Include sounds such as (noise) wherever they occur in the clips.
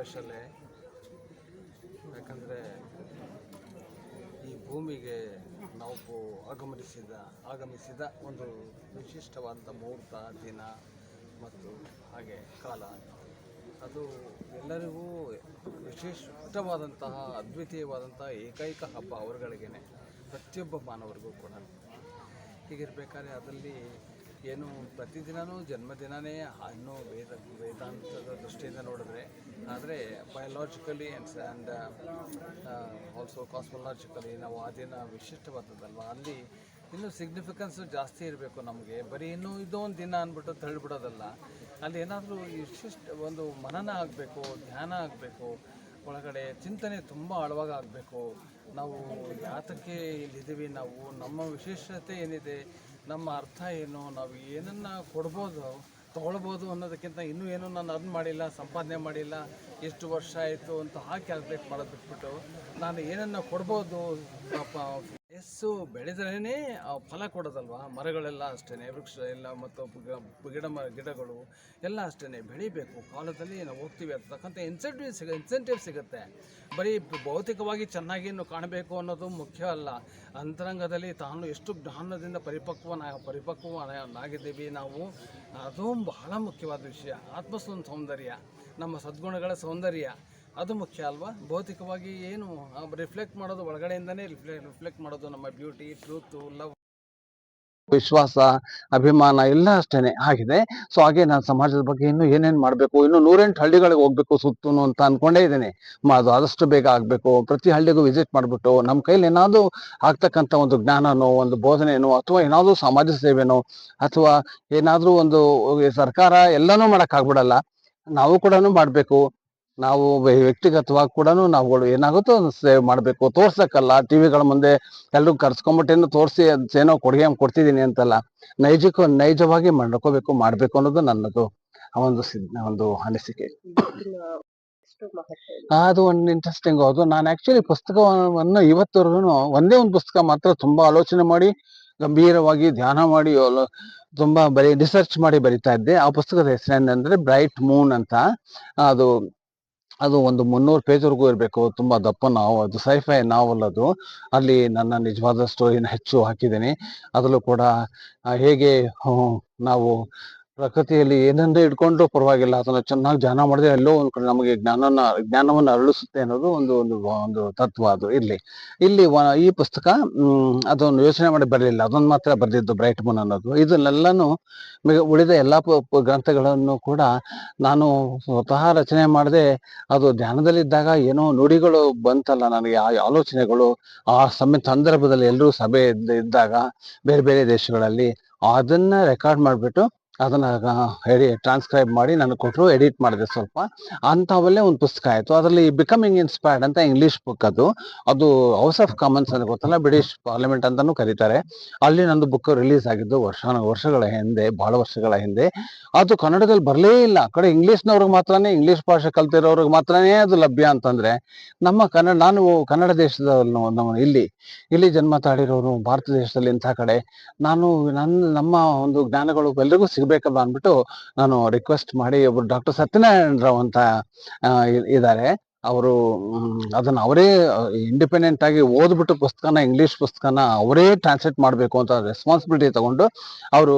ಸ್ಪೆಷಲ್ಲೇ ಯಾಕಂದರೆ ಈ ಭೂಮಿಗೆ ನಾವು ಆಗಮನಿಸಿದ ಆಗಮಿಸಿದ ಒಂದು ವಿಶಿಷ್ಟವಾದಂಥ ಮುಹೂರ್ತ, ದಿನ ಮತ್ತು ಹಾಗೆ ಕಾಲ. ಅದು ಎಲ್ಲರಿಗೂ ವಿಶಿಷ್ಟವಾದಂತಹ, ಅದ್ವಿತೀಯವಾದಂತಹ ಏಕೈಕ ಹಬ್ಬ ಅವರುಗಳಿಗೇನೆ. ಪ್ರತಿಯೊಬ್ಬ ಮಾನವರಿಗೂ ಕೂಡ. ಹೀಗಿರಬೇಕಾದ್ರೆ ಅದರಲ್ಲಿ ಏನು ಪ್ರತಿದಿನವೂ ಜನ್ಮದಿನವೇ ಹಣ್ಣು ವೇದ ವೇದಾಂತದ ದೃಷ್ಟಿಯಿಂದ ನೋಡಿದ್ರೆ. ಆದರೆ biologically and and also cosmologically ನಾವು ಆ ದಿನ ವಿಶಿಷ್ಟವಾದದ್ದಲ್ವ ಅಲ್ಲಿ ಇನ್ನೂ ಸಿಗ್ನಿಫಿಕೆನ್ಸು ಜಾಸ್ತಿ ಇರಬೇಕು ನಮಗೆ. ಬರೀ ಇನ್ನೂ ಇದೊಂದು ದಿನ ಅಂದ್ಬಿಟ್ಟು ತಳ್ಳಿಬಿಡೋದಲ್ಲ. ಅಲ್ಲಿ ಏನಾದರೂ ವಿಶಿಷ್ಟ ಒಂದು ಮನನ ಆಗಬೇಕು, ಧ್ಯಾನ ಆಗಬೇಕು, ಒಳಗಡೆ ಚಿಂತನೆ ತುಂಬ ಆಳವಾಗಿ ಆಗಬೇಕು. ನಾವು ಯಾತಕ್ಕೆ ಇಲ್ಲಿದ್ದೀವಿ, ನಾವು ನಮ್ಮ ವಿಶೇಷತೆ ಏನಿದೆ ನಮ್ಮ ಅರ್ಥ ಏನು? ನಾವು ಏನನ್ನು ಕೊಡ್ಬೋದು, ತೊಗೊಳ್ಬೋದು ಅನ್ನೋದಕ್ಕಿಂತ ಇನ್ನೂ ಏನೂ ನಾನು ಅರ್ನ್ ಮಾಡಿಲ್ಲ, ಸಂಪಾದನೆ ಮಾಡಿಲ್ಲ, ಎಷ್ಟು ವರ್ಷ ಆಯಿತು ಅಂತ ಹಾಕಿ ಕ್ಯಾಲ್ಕುಲೇಟ್ ಮಾಡೋದು ಬಿಟ್ಬಿಟ್ಟು ನಾನು ಏನನ್ನು ಕೊಡ್ಬೋದು ಪಾಪ ವಯಸ್ಸು ಬೆಳೆದ್ರೇ ಫಲ ಕೊಡೋದಲ್ವಾ? ಮರಗಳೆಲ್ಲ ಅಷ್ಟೇ ವೃಕ್ಷ ಎಲ್ಲ ಮತ್ತು ಗಿಡ- ಮರ ಗಿಡಗಳು ಎಲ್ಲ ಅಷ್ಟೇ ಬೆಳಿಬೇಕು. ಕಾಲದಲ್ಲಿ ನಾವು ಹೋಗ್ತೀವಿ ಅಂತಕ್ಕಂಥ ಇನ್ಸೆಂಟಿವ್ ಸಿಗ ಇನ್ಸೆಂಟಿವ್ ಸಿಗುತ್ತೆ. ಬರೀ ಭೌತಿಕವಾಗಿ ಚೆನ್ನಾಗಿ ಕಾಣಬೇಕು ಅನ್ನೋದು ಮುಖ್ಯ ಅಲ್ಲ. ಅಂತರಂಗದಲ್ಲಿ ತಾನು ಎಷ್ಟು ಜ್ಞಾನದಿಂದ ಪರಿಪಕ್ವನ, ಪರಿಪಕ್ವನಾಗಿದ್ದೀವಿ ನಾವು, ಅದು ಬಹಳ ಮುಖ್ಯವಾದ ವಿಷಯ. ಆತ್ಮ ಸೌಂದರ್ಯ ನಮ್ಮ ಸದ್ಗುಣಗಳ ಸೌಂದರ್ಯ. ಅದು ಮುಖ್ಯ ಅಲ್ವಾ? ಭೌತಿಕವಾಗಿ ಏನು ರಿಫ್ಲೆಕ್ಟ್ ಮಾಡೋದು ಒಳಗಡೆಯಿಂದನೇ ರಿಫ್ಲೆಕ್ಟ್ ಮಾಡೋದು ನಮ್ಮ ಬ್ಯೂಟಿ ಟ್ರೂತ್ ಲವ್ ವಿಶ್ವಾಸ, ಅಭಿಮಾನ ಎಲ್ಲ ಅಷ್ಟೇನೆ ಆಗಿದೆ. ಸೊ ಹಾಗೆ ನಾನು ಸಮಾಜದ ಬಗ್ಗೆ ಇನ್ನೂ ಏನೇನು ಮಾಡಬೇಕು, ಇನ್ನು ನೂರೆಂಟು ಹಳ್ಳಿಗಳಿಗೆ ಹೋಗ್ಬೇಕು ಸುತ್ತು ಅಂತ ಅನ್ಕೊಂಡೇ ಇದ್ದೀನಿ. ಅದು ಆದಷ್ಟು ಬೇಗ ಆಗಬೇಕು. ಪ್ರತಿ ಹಳ್ಳಿಗೂ ವಿಸಿಟ್ ಮಾಡ್ಬಿಟ್ಟು ನಮ್ಮ ಕೈಲಿ ಏನಾದ್ರು ಆಗ್ತಕ್ಕಂಥ ಒಂದು ಜ್ಞಾನನೋ, ಒಂದು ಬೋಧನೆನೋ, ಅಥವಾ ಏನಾದ್ರು ಸಮಾಜ ಸೇವೆನೋ, ಅಥವಾ ಏನಾದ್ರೂ ಒಂದು ಸರ್ಕಾರ ಎಲ್ಲನೂ ಮಾಡಕ್ ಆಗ್ಬಿಡಲ್ಲ ನಾವು ಕೂಡ ಮಾಡ್ಬೇಕು. ನಾವು ವ್ಯ- ವ್ಯಕ್ತಿಗತವಾಗಿ ಕೂಡ ನಾವುಗಳು ಏನಾಗುತ್ತೋ ಸೇವ್ ಮಾಡಬೇಕು. ತೋರ್ಸಕ್ಕಲ್ಲ ಟಿವಿಗಳ ಮುಂದೆ ಎಲ್ಲರೂ ಕರ್ಸ್ಕೊಂಬಿಟ್ಟೇನು ತೋರಿಸಿ ಏನೋ ಕೊಡುಗೆ ಕೊಡ್ತಿದ್ದೀನಿ ಅಂತಲ್ಲ ನೈಜಕ್ಕೂ ನೈಜವಾಗಿ ಮಾಡ್ಕೋಬೇಕು ಮಾಡ್ಬೇಕು ಅನ್ನೋದು ನನ್ನದು ಆ ಒಂದು ಒಂದು ಅನಿಸಿಕೆ. (coughs) ಅದು ಒಂದು ಇಂಟ್ರೆಸ್ಟಿಂಗ್ ಅದು ನಾನು ಆಕ್ಚುಲಿ ಪುಸ್ತಕವನ್ನು ಇವತ್ತವರೆಗೂ ಒಂದೇ ಒಂದು ಪುಸ್ತಕ ಮಾತ್ರ ತುಂಬಾ ಆಲೋಚನೆ ಮಾಡಿ ಗಂಭೀರವಾಗಿ ಧ್ಯಾನ ಮಾಡಿ ತುಂಬಾ ಬರೀ ರಿಸರ್ಚ್ ಮಾಡಿ ಬರಿತಾ ಇದ್ದೆ. ಆ ಪುಸ್ತಕದ ಹೆಸರೇನಂದ್ರೆ ಬ್ರೈಟ್ ಮೂನ್ ಅಂತ. ಅದು ಅದು ಒಂದು ಮುನ್ನೂರು ಪೇಜ್ವರೆಗೂ ಇರಬೇಕು. ತುಂಬ ದಪ್ಪ ನಾವು, ಅದು ಸೈಫೈ ನಾವಲ್ ಅದು ಅಲ್ಲಿ ನನ್ನ ನಿಜವಾದ ಸ್ಟೋರಿನ ಹೆಚ್ಚು ಹಾಕಿದ್ದೀನಿ. ಅದರಲ್ಲೂ ಕೂಡ ಹೇಗೆ ನಾವು ಪ್ರಕೃತಿಯಲ್ಲಿ ಏನಂದ್ರೆ ಇಟ್ಕೊಂಡ್ರು ಪರವಾಗಿಲ್ಲ. ಅದನ್ನ ಚೆನ್ನಾಗಿ ಧ್ಯಾನ ಮಾಡಿದ್ರೆ ಎಲ್ಲೋ ಒಂದು ಕಡೆ ನಮಗೆ ಜ್ಞಾನನ, ಜ್ಞಾನವನ್ನು ಅರಳಿಸುತ್ತೆ ಅನ್ನೋದು ಒಂದು ಒಂದು ಒಂದು ತತ್ವ ಅದು ಇಲ್ಲಿ ಇಲ್ಲಿ ಈ ಪುಸ್ತಕ ಅದೊಂದು ಯೋಚನೆ ಮಾಡಿ ಬರಲಿಲ್ಲ. ಅದೊಂದು ಮಾತ್ರ ಬರೆದಿದ್ದು ಬ್ರೈಟ್ ಮೂನ್ ಅನ್ನೋದು. ಇದನ್ನೆಲ್ಲನೂ ಉಳಿದ ಎಲ್ಲಾ ಗ್ರಂಥಗಳನ್ನು ಕೂಡ ನಾನು ಸ್ವತಃ ರಚನೆ ಮಾಡದೆ, ಅದು ಧ್ಯಾನದಲ್ಲಿದ್ದಾಗ ಏನೋ ನುಡಿಗಳು ಬಂತಲ್ಲ ನನಗೆ, ಆ ಆಲೋಚನೆಗಳು, ಆ ಸಮಯ ಸಂದರ್ಭದಲ್ಲಿ ಎಲ್ಲರೂ ಸಭೆ ಇದ್ದ- ಇದ್ದಾಗ ಬೇರೆ ಬೇರೆ ದೇಶಗಳಲ್ಲಿ, ಅದನ್ನ ರೆಕಾರ್ಡ್ ಮಾಡಿಬಿಟ್ಟು ಅದನ್ನ ಹೇಳಿ ಟ್ರಾನ್ಸ್ಕ್ರೈಬ್ ಮಾಡಿ ನನಗೆ ಕೊಟ್ಟರು ಎಡಿಟ್ ಮಾಡಿದೆ ಸ್ವಲ್ಪ. ಅಂಥವಲ್ಲೇ ಒಂದು ಪುಸ್ತಕ ಆಯಿತು. ಅದರಲ್ಲಿ ಬಿಕಮಿಂಗ್ ಇನ್ಸ್ಪೈರ್ಡ್ ಅಂತ ಇಂಗ್ಲಿಷ್ ಬುಕ್ ಅದು. ಅದು ಹೌಸ್ ಆಫ್ ಕಾಮನ್ಸ್ ಅಂತ ಗೊತ್ತಲ್ಲ ಬ್ರಿಟಿಷ್ ಪಾರ್ಲಿಮೆಂಟ್ ಅಂತಲೂ ಕರೀತಾರೆ. ಅಲ್ಲಿ ನಂದು ಬುಕ್ ರಿಲೀಸ್ ಆಗಿದ್ದು ವರ್ಷ, ವರ್ಷಗಳ ಹಿಂದೆ, ಬಹಳ ವರ್ಷಗಳ ಹಿಂದೆ. ಅದು ಕನ್ನಡದಲ್ಲಿ ಬರಲೇ ಇಲ್ಲ. ಆ ಕಡೆ ಇಂಗ್ಲೀಷ್ನವ್ರಿಗೆ ಮಾತ್ರನೇ ಇಂಗ್ಲಿಷ್ ಭಾಷೆ ಕಲ್ತಿರೋರಿಗೆ ಮಾತ್ರನೇ ಅದು ಲಭ್ಯ ಅಂತಂದ್ರೆ, ನಮ್ಮ ಕನ್ನಡ, ನಾನು ಕನ್ನಡ ದೇಶದ ಇಲ್ಲಿ ಇಲ್ಲಿ ಜನ್ಮ ತಾಳಿರೋರು ಭಾರತ ದೇಶದಲ್ಲಿ ಇಂಥ ಕಡೆ, ನಾನು, ನನ್ನ, ನಮ್ಮ ಒಂದು ಜ್ಞಾನಗಳು ಎಲ್ರಿಗೂ ಸಿಗ್ಬೇಕಲ್ಲ ಅಂದ್ಬಿಟ್ಟು ನಾನು ರಿಕ್ವೆಸ್ಟ್ ಮಾಡಿ ಒಬ್ರು ಡಾಕ್ಟರ್ ಸತ್ಯನಾರಾಯಣ ರಾವ್ ಅಂತ ಇದ್ದಾರೆ ಅವರು ಅದನ್ನ ಅವರೇ ಇಂಡಿಪೆಂಡೆಂಟ್ ಆಗಿ ಓದ್ಬಿಟ್ಟು ಪುಸ್ತಕನ ಇಂಗ್ಲಿಷ್ ಪುಸ್ತಕನ ಅವರೇ ಟ್ರಾನ್ಸ್ಲೇಟ್ ಮಾಡಬೇಕು ಅಂತ ರೆಸ್ಪಾನ್ಸಿಬಿಲಿಟಿ ತಗೊಂಡು ಅವರು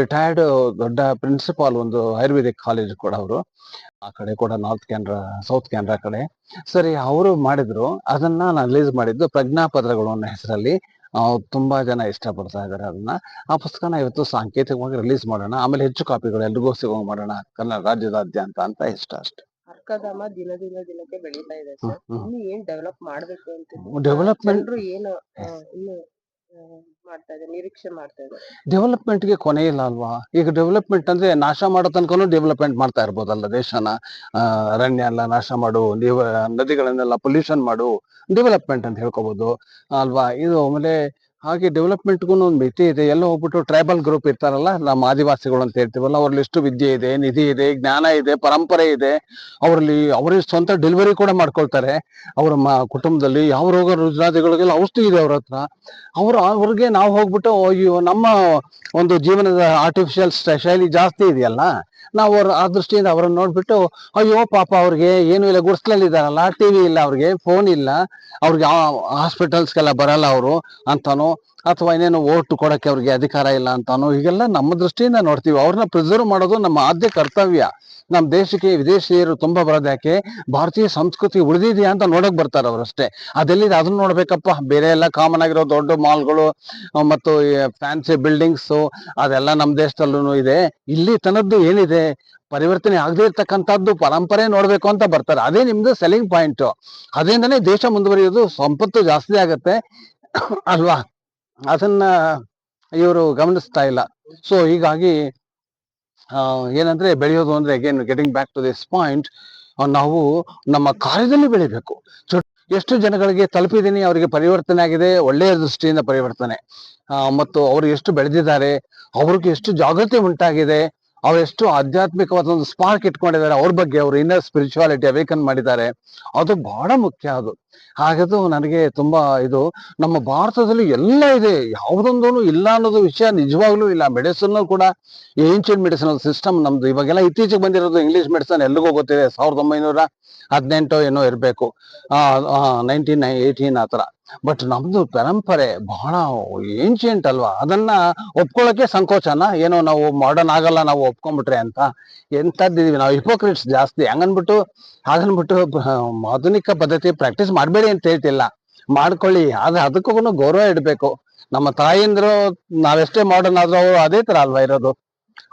ರಿಟೈರ್ಡ್ ದೊಡ್ಡ ಪ್ರಿನ್ಸಿಪಾಲ್ ಒಂದು ಆಯುರ್ವೇದಿಕ್ ಕಾಲೇಜ್ ಕೂಡ ಅವರು. ಆ ಕಡೆ ಕೂಡ ನಾರ್ತ್ ಕ್ಯಾನ್ರಾ ಸೌತ್ ಕ್ಯಾನ್ರಾ ಕಡೆ. ಸರಿ, ಅವರು ಮಾಡಿದ್ರು. ಅದನ್ನ ನಾನು ರಿಲೀಸ್ ಮಾಡಿದ್ದು ಪ್ರಜ್ಞಾಪತ್ರಗಳು ಅನ್ನೋ ಹೆಸರಲ್ಲಿ. ತುಂಬಾ ಜನ ಇಷ್ಟಪಡ್ತಾ ಇದ್ದಾರೆ ಅದನ್ನ. ಆ ಪುಸ್ತಕನ ಇವತ್ತು ಸಾಂಕೇತಿಕವಾಗಿ ರಿಲೀಸ್ ಮಾಡೋಣ. ಆಮೇಲೆ ಹೆಚ್ಚು ಕಾಪಿಗಳು ಎಲ್ರಿಗೂ ಸಿಗೋಂಗ್ ಮಾಡೋಣ. ಕನ್ನಡ ರಾಜ್ಯದಾದ್ಯಂತ ಅಂತ ಇಷ್ಟ ಅಷ್ಟೇ. ಅರ್ಕಧಾಮ ದಿನದಿಂದ ದಿನಕ್ಕೆ ಬೆಳೀತಾ ಇದೆ ಸರ್. ಇನ್ನು ಏನ್ ಡೆವಲಪ್ ಮಾಡ್ಬೇಕು ಅಂತ ಡೆವಲಪ್ಮೆಂಟ್ ಏನು ಇನ್ನು ಮಾಡ್ತಾ ಇದ್ದಾರೆ, ನಿರೀಕ್ಷೆ ಮಾಡ್ತಾ ಇದ್ದಾರೆ. ಡೆವಲಪ್ಮೆಂಟ್ಗೆ ಕೊನೆ ಇಲ್ಲ ಅಲ್ವಾ? ಈಗ ಡೆವಲಪ್ಮೆಂಟ್ ಅಂದ್ರೆ ನಾಶ ಮಾಡೋ ತನಕನು ಡೆವಲಪ್ಮೆಂಟ್ ಮಾಡ್ತಾ ಇರ್ಬೋದಲ್ಲ ದೇಶನ? ಅರಣ್ಯ ಎಲ್ಲ ನಾಶ ಮಾಡು ನದಿಗಳನ್ನೆಲ್ಲ ಪೊಲ್ಯೂಷನ್ ಮಾಡು ಡೆವಲಪ್ಮೆಂಟ್ ಅಂತ ಹೇಳ್ಕೊಬೋದು. ಅಲ್ವಾ? ಇದು ಆಮೇಲೆ ಹಾಗೆ ಡೆವಲಪ್ಮೆಂಟ್ಗೂ ಒಂದು ಮಿತಿ ಇದೆ. ಎಲ್ಲ ಹೋಗ್ಬಿಟ್ಟು ಟ್ರೈಬಲ್ ಗ್ರೂಪ್ ಇರ್ತಾರಲ್ಲ, ನಮ್ಮ ಆದಿವಾಸಿಗಳು ಅಂತ ಹೇಳ್ತೀವಲ್ಲ ಅವ್ರಲ್ಲಿ ಎಷ್ಟು ವಿದ್ಯೆ ಇದೆ, ನಿಧಿ ಇದೆ, ಜ್ಞಾನ ಇದೆ, ಪರಂಪರೆ ಇದೆ. ಅವರಲ್ಲಿ ಅವರೇ ಸ್ವಂತ ಡೆಲಿವರಿ ಕೂಡ ಮಾಡ್ಕೊಳ್ತಾರೆ. ಅವರ ಕುಟುಂಬದಲ್ಲಿ ಯಾವ ರೋಗ ರುಜಿನಾದಿಗಳಿಗೆಲ್ಲ ಔಷಧಿ ಇದೆ ಅವ್ರ ಹತ್ರ. ಅವರು, ಅವ್ರಿಗೆ ನಾವು ಹೋಗ್ಬಿಟ್ಟು ಅಯ್ಯೋ, ನಮ್ಮ ಒಂದು ಜೀವನದ ಆರ್ಟಿಫಿಷಿಯಲ್ ಶೈಲಿ ಜಾಸ್ತಿ ಇದೆಯಲ್ಲ ನಾವು ಅವ್ರ ಆ ದೃಷ್ಟಿಯಿಂದ ಅವರನ್ನು ನೋಡ್ಬಿಟ್ಟು, ಅಯ್ಯೋ, ಪಾಪ ಅವ್ರಿಗೆ ಏನು ಇಲ್ಲ, ಗುಡ್ಸ್ಲಲ್ಲಿ ಇದಾರಲ್ಲ ಟಿವಿ ಇಲ್ಲ ಅವ್ರಿಗೆ ಫೋನ್ ಇಲ್ಲ, ಅವ್ರಿಗೆ ಹಾಸ್ಪಿಟಲ್ಸ್ಗೆಲ್ಲ ಬರಲ್ಲ ಅವರು ಅಂತಾನೋ ಅಥವಾ ಇನ್ನೇನು ಓಟ್ ಕೊಡಕ್ಕೆ ಅವ್ರಿಗೆ ಅಧಿಕಾರ ಇಲ್ಲ ಅಂತಾನೋ, ಹೀಗೆಲ್ಲ ನಮ್ಮ ದೃಷ್ಟಿಯಿಂದ ನೋಡ್ತೀವಿ. ಅವ್ರನ್ನ ಪ್ರಿಸರ್ವ್ ಮಾಡೋದು ನಮ್ಮ ಆದ್ಯ ಕರ್ತವ್ಯ. ನಮ್ಮ ದೇಶಕ್ಕೆ ವಿದೇಶಿಯರು ತುಂಬಾ ಬರೋದು ಯಾಕೆ? ಭಾರತೀಯ ಸಂಸ್ಕೃತಿ ಉಳಿದಿದೆಯಾ ಅಂತ ನೋಡಕ್ ಬರ್ತಾರೆ ಅವರಷ್ಟೇ ಅದೆಲ್ಲಿದೆ? ಅದನ್ನ ನೋಡ್ಬೇಕಪ್ಪ. ಬೇರೆ ಎಲ್ಲ ಕಾಮನ್ ಆಗಿರೋ ದೊಡ್ಡ ಮಾಲ್ಗಳು ಮತ್ತು ಫ್ಯಾನ್ಸಿ ಬಿಲ್ಡಿಂಗ್ಸ್ ಅದೆಲ್ಲ ನಮ್ಮ ದೇಶದಲ್ಲೂ ಇದೆ. ಇಲ್ಲಿ ತನದ್ದು ಏನಿದೆ? ಪರಿವರ್ತನೆ ಆಗದೇ ಇರ್ತಕ್ಕಂಥದ್ದು ಪರಂಪರೆ ನೋಡಬೇಕು ಅಂತ ಬರ್ತಾರೆ. ಅದೇ ನಿಮ್ದು ಸೆಲ್ಲಿಂಗ್ ಪಾಯಿಂಟ್ ಅದರಿಂದನೇ ದೇಶ ಮುಂದುವರಿಯೋದು ಸಂಪತ್ತು ಜಾಸ್ತಿ ಆಗುತ್ತೆ. ಅಲ್ವಾ? ಅದನ್ನ ಇವರು ಗಮನಿಸ್ತಾ ಇಲ್ಲ. ಸೊ ಹೀಗಾಗಿ ಏನಂದ್ರೆ ಬೆಳೆಯೋದು ಅಂದ್ರೆ again getting back to this point ನಾವು ನಮ್ಮ ಕಾರ್ಯದಲ್ಲಿ ಬೆಳಿಬೇಕು. ಎಷ್ಟು ಜನಗಳಿಗೆ ತಲುಪಿದೀನಿ ಅವರಿಗೆ ಪರಿವರ್ತನೆ ಆಗಿದೆ, ಒಳ್ಳೆಯ ದೃಷ್ಟಿಯಿಂದ ಪರಿವರ್ತನೆ. ಮತ್ತು ಅವರು ಎಷ್ಟು ಬೆಳೆದಿದ್ದಾರೆ, ಅವ್ರಿಗೆ ಎಷ್ಟು ಜಾಗೃತಿ ಉಂಟಾಗಿದೆ ಅವ್ರು ಎಷ್ಟು ಆಧ್ಯಾತ್ಮಿಕವಾದ ಒಂದು ಸ್ಪಾರ್ಕ್ ಇಟ್ಕೊಂಡಿದ್ದಾರೆ. ಅವ್ರ ಬಗ್ಗೆ ಅವ್ರ ಇನ್ನರ್ ಸ್ಪಿರಿಚುವಾಲಿಟಿ ಅವೇಕನ್ ಮಾಡಿದ್ದಾರೆ. ಅದು ಬಹಳ ಮುಖ್ಯ ಅದು. ಹಾಗದು ನನಗೆ ತುಂಬಾ ಇದು, ನಮ್ಮ ಭಾರತದಲ್ಲಿ ಎಲ್ಲ ಇದೆ. ಯಾವುದೊಂದೂ ಇಲ್ಲ ಅನ್ನೋದು ವಿಷಯ ನಿಜವಾಗ್ಲೂ ಇಲ್ಲ. ಮೆಡಿಸಿನ್ ಕೂಡ ಏನ್ಷಿಯಂಟ್ ಮೆಡಿಸಿನಲ್ ಸಿಸ್ಟಮ್ ನಮ್ದು. ಇವಾಗೆಲ್ಲ ಇತ್ತೀಚೆಗೆ ಬಂದಿರೋದು ಇಂಗ್ಲಿಷ್ ಮೆಡಿಸನ್ ಎಲ್ಲಿಗೂ ಗೊತ್ತಿದೆ. ಸಾವಿರದ ಒಂಬೈನೂರ ಹದಿನೆಂಟು ಏನೋ ಇರಬೇಕು. ನೈನ್ಟೀನ್ ಏಯ್ಟೀನ್ ಆ ಥರ. ಬಟ್ ನಮ್ದು ಪರಂಪರೆ ಬಹಳ ಏನ್ಷಿಯಂಟ್ ಅಲ್ವಾ? ಅದನ್ನ ಒಪ್ಕೊಳ್ಳೋಕೆ ಸಂಕೋಚನ? ಏನೋ ನಾವು ಮಾಡರ್ನ್ ಆಗಲ್ಲ, ನಾವು ಒಪ್ಕೊಂಡ್ಬಿಟ್ರೆ ಅಂತ? ಎಂಥದ್ದಿದೀವಿ ನಾವು ಹಿಪೋಕ್ರಿಟ್ಸ್ ಜಾಸ್ತಿ. ಹಂಗನ್ಬಿಟ್ಟು, ಹಾಗನ್ಬಿಟ್ಟು ಆಧುನಿಕ ಪದ್ಧತಿ ಪ್ರಾಕ್ಟೀಸ್ ಮಾಡಬೇಡಿ ಅಂತ ಹೇಳ್ತಿಲ್ಲ. ಮಾಡ್ಕೊಳ್ಳಿ. ಆದ್ರೆ ಅದಕ್ಕೂ ಗೌರವ ಇಡಬೇಕು. ನಮ್ಮ ತಾಯಿಂದ್ರು ನಾವೆಷ್ಟೇ ಮಾಡರ್ನ್ ಆದ್ರೂ ಅವರು ಅದೇ ತರ ಅಲ್ವಾ ಇರೋದು?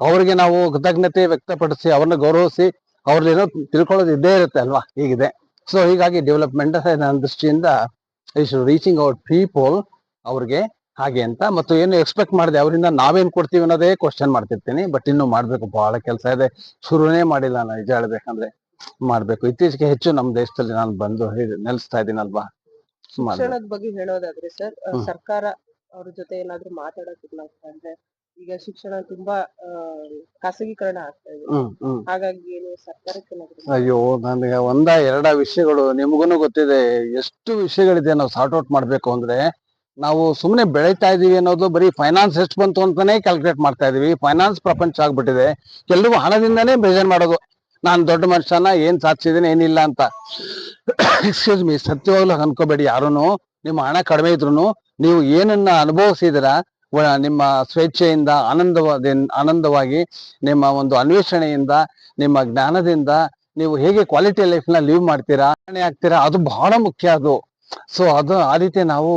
ಅವ್ರಿಗೆ ನಾವು ಕೃತಜ್ಞತೆ ವ್ಯಕ್ತಪಡಿಸಿ, ಅವ್ರನ್ನ ಗೌರವಿಸಿ ಅವ್ರದ್ದೇನೋ ತಿಳ್ಕೊಳ್ಳೋದು ಇದ್ದೇ ಇರುತ್ತೆ ಅಲ್ವಾ? ಹೀಗಿದೆ. ಸೊ ಹೀಗಾಗಿ ಡೆವಲಪ್ಮೆಂಟ್ ನನ್ನ ದೃಷ್ಟಿಯಿಂದ ಇಸ್ ರೀಚಿಂಗ್ ಔಟ್ ಪೀಪಲ್ ಅವ್ರಿಗೆ ಹಾಗೆ ಅಂತ. ಮತ್ತು ಏನು ಎಕ್ಸ್ಪೆಕ್ಟ್ ಮಾಡಿದೆ ಅವರಿಂದ ನಾವೇನ್ ಕೊಡ್ತೀವಿ ಅನ್ನೋದೇ ಕ್ವಶನ್ ಮಾಡ್ತಿರ್ತೀನಿ. ಬಟ್ ಇನ್ನು ಮಾಡ್ಬೇಕು ಬಹಳ ಕೆಲಸ ಇದೆ. ಶುರುನೇ ಮಾಡಿಲ್ಲ ನಾನು ನಿಜ ಹೇಳ್ಬೇಕಂದ್ರೆ. ಮಾಡ್ಬೇಕು. ಇತ್ತೀಚೆಗೆ ಹೆಚ್ಚು ನಮ್ಮ ದೇಶದಲ್ಲಿ ನಾನು ಬಂದು ನೆಲೆಸ್ತಾ ಇದ್ದೀನಲ್ವಾ. ಶಿಕ್ಷಣದ ಬಗ್ಗೆ ಹೇಳೋದಾದ್ರೆ ಸರ್ ಸರ್ಕಾರ ಅವ್ರ ಜೊತೆ ಏನಾದ್ರು ಮಾತಾಡೋದಿಲ್ಲ ಅಂದ್ರೆ ಈಗ ಶಿಕ್ಷಣ ತುಂಬಾ ಖಾಸಗೀಕರಣ ಆಗ್ತಾ ಇದೆ. ಹಾಗಾಗಿ ಏನು ಸರ್ಕಾರಕ್ಕೆ ಏನಾದ್ರು ಅಯ್ಯೋ ನನಗೆ ಒಂದ ಎರಡ ವಿಷಯಗಳು ನಿಮಗೂ ಗೊತ್ತಿದೆ. ಎಷ್ಟು ವಿಷಯಗಳಿದೆ ನಾವು ಸಾರ್ಟ್ ಔಟ್ ಮಾಡ್ಬೇಕು ಅಂದ್ರೆ ನಾವು ಸುಮ್ಮನೆ ಬೆಳೀತಾ ಇದೀವಿ ಅನ್ನೋದು ಬರೀ ಫೈನಾನ್ಸ್ ಎಷ್ಟು ಬಂತು ಅಂತಾನೆ ಕ್ಯಾಲ್ಕುಲೇಟ್ ಮಾಡ್ತಾ ಇದೀವಿ. ಫೈನಾನ್ಸ್ ಪ್ರಪಂಚ ಆಗ್ಬಿಟ್ಟಿದೆ. ಎಲ್ರಿಗೂ ಹಣದಿಂದಾನೇ ಬೇಜಾರ್ ಮಾಡೋದು. ನಾನ್ ದೊಡ್ಡ ಮನುಷ್ಯನ ಏನ್ ಸಾಧಿಸಿದೀನಿ ಏನಿಲ್ಲ ಅಂತ. ಎಕ್ಸ್ಕ್ಯೂಸ್ ಮೀ ಸತ್ಯವಾಗ್ಲೂ ಅನ್ಕೋಬೇಡಿ ಯಾರೂನು. ನಿಮ್ಮ ಹಣ ಕಡಿಮೆ ಇದ್ರು ನೀವು ಏನನ್ನ ಅನುಭವಿಸಿದಿರ ನಿಮ್ಮ ಸ್ವೇಚ್ಛೆಯಿಂದ ಆನಂದವಾದ, ಆನಂದವಾಗಿ, ನಿಮ್ಮ ಒಂದು ಅನ್ವೇಷಣೆಯಿಂದ, ನಿಮ್ಮ ಜ್ಞಾನದಿಂದ ನೀವು ಹೇಗೆ ಕ್ವಾಲಿಟಿ ಲೈಫ್ನ ಲೀವ್ ಮಾಡ್ತೀರಾ ಆಗ್ತೀರಾ, ಅದು ಬಹಳ ಮುಖ್ಯ ಅದು. ಸೊ ಅದು ಆ ರೀತಿ ನಾವು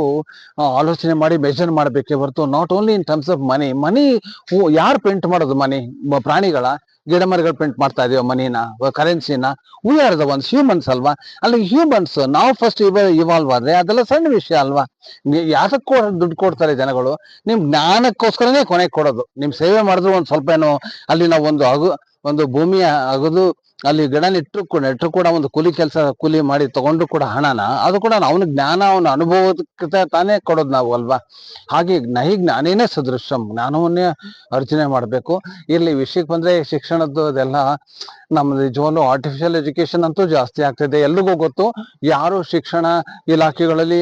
ಆಲೋಚನೆ ಮಾಡಿ ಮೆಜರ್ ಮಾಡಬೇಕೇ ಹೊರತು not only in terms of money money ಯಾರು ಪ್ರಿಂಟ್ ಮಾಡೋದು ಮನಿ ಪ್ರಾಣಿಗಳ ಗಿಡ ಮರಗಳು ಪ್ರಿಂಟ್ ಮಾಡ್ತಾ ಇದೀವ ಮನಿನ ಕರೆನ್ಸಿನ we are the ones humans ಅಲ್ವಾ? ಅಲ್ಲಿ ಹ್ಯೂಮನ್ಸ್ ನಾವು ಫಸ್ಟ್ ಇವಾಲ್ವ್ ಆದ್ರೆ ಅದೆಲ್ಲ ಸಣ್ಣ ವಿಷಯ ಅಲ್ವಾ? ಯಾತಕ್ಕೂ ದುಡ್ಡು ಕೊಡ್ತಾರೆ ಜನಗಳು? ನಿಮ್ ಜ್ಞಾನಕ್ಕೋಸ್ಕರನೇ ಕೊನೆಗೆ ಕೊಡೋದು. ನಿಮ್ ಸೇವೆ ಮಾಡಿದ್ರು ಒಂದ್ ಸ್ವಲ್ಪ ಏನೋ, ಅಲ್ಲಿ ನಾವು ಒಂದು ಅಗು, ಒಂದು ಭೂಮಿಯ ಅಗದು ಅಲ್ಲಿ ಗಿಡ ನೆಟ್ಟರು ಕೂಡ ನೆಟ್ಟರು ಕೂಡ ಒಂದು ಕೂಲಿ ಕೆಲಸ, ಕೂಲಿ ಮಾಡಿ ತಗೊಂಡ್ರು ಕೂಡ ಹಣನ, ಅದು ಕೂಡ ಅವನ ಜ್ಞಾನ, ಅವನ ಅನುಭವಕ್ಕೆ ತಾನೇ ಕೊಡೋದು ನಾವು ಅಲ್ವಾ? ಹಾಗೆ ನಹಿ ಜ್ಞಾನೇನೇ ಸದೃಶಂ ಜ್ಞಾನವನ್ನೇ ಅರ್ಚನೆ ಮಾಡಬೇಕು. ಇಲ್ಲಿ ವಿಷಯಕ್ಕೆ ಬಂದ್ರೆ ಶಿಕ್ಷಣದ್ದು ಅದೆಲ್ಲ ನಮ್ಮ ನಿಜವಾಗ್ಲು ಆರ್ಟಿಫಿಷಿಯಲ್ ಎಜುಕೇಶನ್ ಅಂತೂ ಜಾಸ್ತಿ ಆಗ್ತಿದೆ. ಎಲ್ರಿಗೂ ಗೊತ್ತು, ಯಾರು ಶಿಕ್ಷಣ ಇಲಾಖೆಗಳಲ್ಲಿ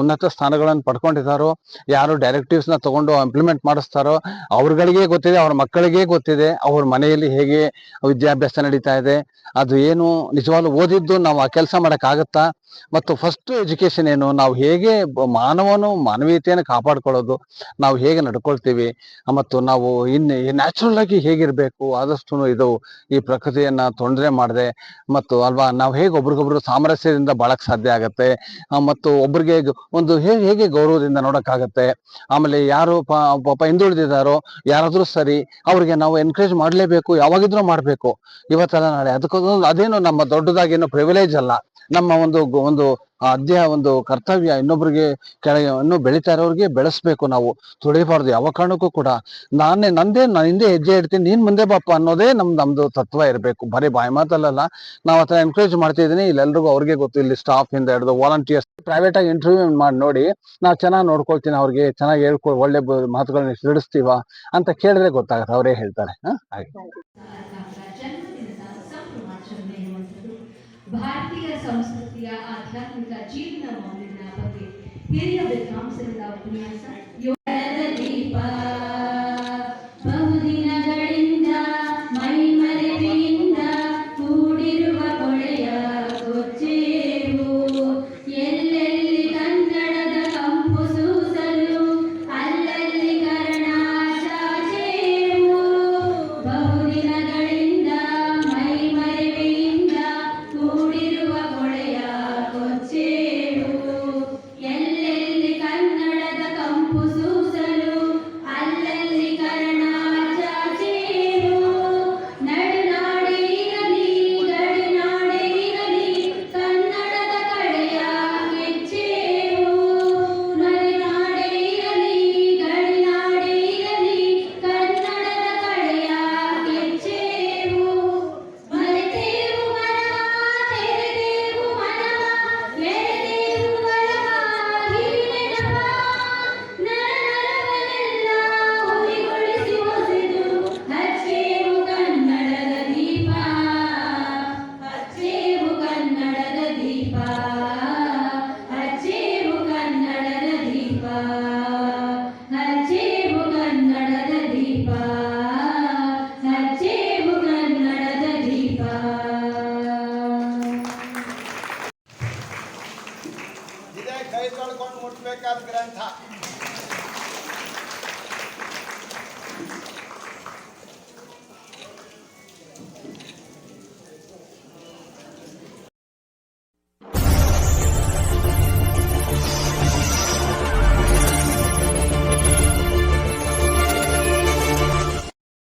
ಉನ್ನತ ಸ್ಥಾನಗಳನ್ನು ಪಡ್ಕೊಂಡಿದ್ದಾರೋ, ಯಾರು ಡೈರೆಕ್ಟಿವ್ಸ್ನ ತಗೊಂಡು ಇಂಪ್ಲಿಮೆಂಟ್ ಮಾಡಿಸ್ತಾರೋ, ಅವ್ರಗಳಿಗೆ ಗೊತ್ತಿದೆ, ಅವ್ರ ಮಕ್ಕಳಿಗೆ ಗೊತ್ತಿದೆ, ಅವ್ರ ಮನೆಯಲ್ಲಿ ಹೇಗೆ ವಿದ್ಯಾಭ್ಯಾಸ ನಡೀತಾ ಇದೆ ಅದು ಏನು ನಿಜವಾಗ್ಲೂ ಓದಿದ್ದು ನಾವು ಆ ಕೆಲಸ ಮಾಡಕ್ ಆಗತ್ತಾ ಮತ್ತು ಫಸ್ಟ್ ಎಜುಕೇಶನ್ ಏನು? ನಾವು ಹೇಗೆ ಮಾನವನು ಮಾನವೀಯತೆಯನ್ನು ಕಾಪಾಡ್ಕೊಳ್ಳೋದು? ನಾವು ಹೇಗೆ ನಡ್ಕೊಳ್ತೀವಿ? ಮತ್ತು ನಾವು ಇನ್ ನ್ಯಾಚುರಲ್ ಆಗಿ ಹೇಗಿರ್ಬೇಕು? ಆದಷ್ಟು ಇದು ಈ ಪ್ರಕೃತಿಯನ್ನ ತೊಂದರೆ ಮಾಡದೆ. ಮತ್ತು ಅಲ್ವಾ, ನಾವು ಹೇಗೆ ಒಬ್ರಿಗೊಬ್ರು ಸಾಮರಸ್ಯದಿಂದ ಬಾಳಕ್ಕೆ ಸಾಧ್ಯ ಆಗತ್ತೆ? ಮತ್ತು ಒಬ್ರಿಗೆ ಒಂದು ಹೇಗೆ ಹೇಗೆ ಗೌರವದಿಂದ ನೋಡೋಕ್ಕಾಗತ್ತೆ? ಆಮೇಲೆ ಯಾರು ಪಾಪ ಹಿಂದುಳಿದಿದ್ದಾರೋ, ಯಾರಾದರೂ ಸರಿ, ಅವ್ರಿಗೆ ನಾವು ಎನ್ಕರೇಜ್ ಮಾಡ್ಲೇಬೇಕು, ಯಾವಾಗಿದ್ರೂ ಮಾಡ್ಬೇಕು. ಇವತ್ತಲ್ಲ ಅದಕ್ಕೊಂದು ಅದೇನು ನಮ್ಮ ದೊಡ್ಡದಾಗೇನು ಪ್ರಿವಿಲೇಜ್ ಅಲ್ಲ. ನಮ್ಮ ಒಂದು ಒಂದು ಅಧ್ಯ ಒಂದು ಕರ್ತವ್ಯ ಇನ್ನೊಬ್ರಿಗೆ ಕೆಳಗೆ ಇನ್ನೂ ಬೆಳೀತಾ ಇರೋರಿಗೆ ಬೆಳೆಸ್ಬೇಕು ನಾವು. ತುಳಿಬಾರ್ದು, ಯಾವ ಕಾರಣಕ್ಕೂ ಕೂಡ. ನಾನೇ, ನಂದೇ ನಾನು ಹಿಂದೆ ಹೆಜ್ಜೆ ಇಡ್ತೀನಿ, ನೀನ್ ಮುಂದೆ ಬಾಪ ಅನ್ನೋದೇ ನಮ್, ನಮ್ದು ತತ್ವ ಇರಬೇಕು. ಬರೀ ಬಾಯಿ ಮಾತಲ್ಲ ನಾವು ಆತರ ಎನ್ಕರೇಜ್ ಮಾಡ್ತಿದ್ದೀನಿ ಇಲ್ಲೆಲ್ರಿಗೂ ಅವ್ರಿಗೆ ಗೊತ್ತು, ಇಲ್ಲಿ ಸ್ಟಾಫ್ ಇಂದ ಹಿಡಿದು ವಾಲಂಟಿಯರ್ಸ್ ಪ್ರೈವೇಟ್ ಆಗಿ ಇಂಟರ್ವ್ಯೂ ಮಾಡಿ ನೋಡಿ, ನಾವು ಚೆನ್ನಾಗಿ ನೋಡ್ಕೊಳ್ತೀನಿ ಅವ್ರಿಗೆ, ಚೆನ್ನಾಗಿ ಹೇಳ್ಕೊ, ಒಳ್ಳೆ ಮಾತುಗಳನ್ನ ತಿಳಿಸ್ತೀವ ಅಂತ ಕೇಳಿದ್ರೆ ಗೊತ್ತಾಗತ್ತೆ. ಅವರೇ ಹೇಳ್ತಾರೆ? ಹಾಗೆ. ಭಾರತೀಯ ಸಂಸ್ಕೃತಿಯ ಆಧ್ಯಾತ್ಮಿಕ ಜೀವನ ಮೌಲ್ಯಗಳ ಬಗ್ಗೆ ಹಿರಿಯ ವಿದ್ವಾಂಸರಿಂದ ಉಪನ್ಯಾಸ वेचाळ कोण ग्रंथ